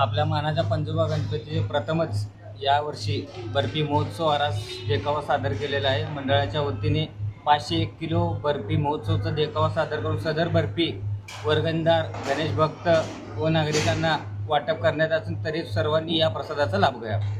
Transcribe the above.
आपल्या मानाच्या पंजोबा गणपतीचे प्रथमच यावर्षी बर्फी महोत्सव आरास देखावा सादर केलेला आहे. मंडळाच्या वतीने पाचशे एक किलो बर्फी महोत्सवचा देखावा सादर करून सदर बर्फी वर्गणदार गणेश भक्त व नागरिकांना वाटप करण्यात असून तरी सर्वांनी या प्रसादाचा लाभ घ्यावा.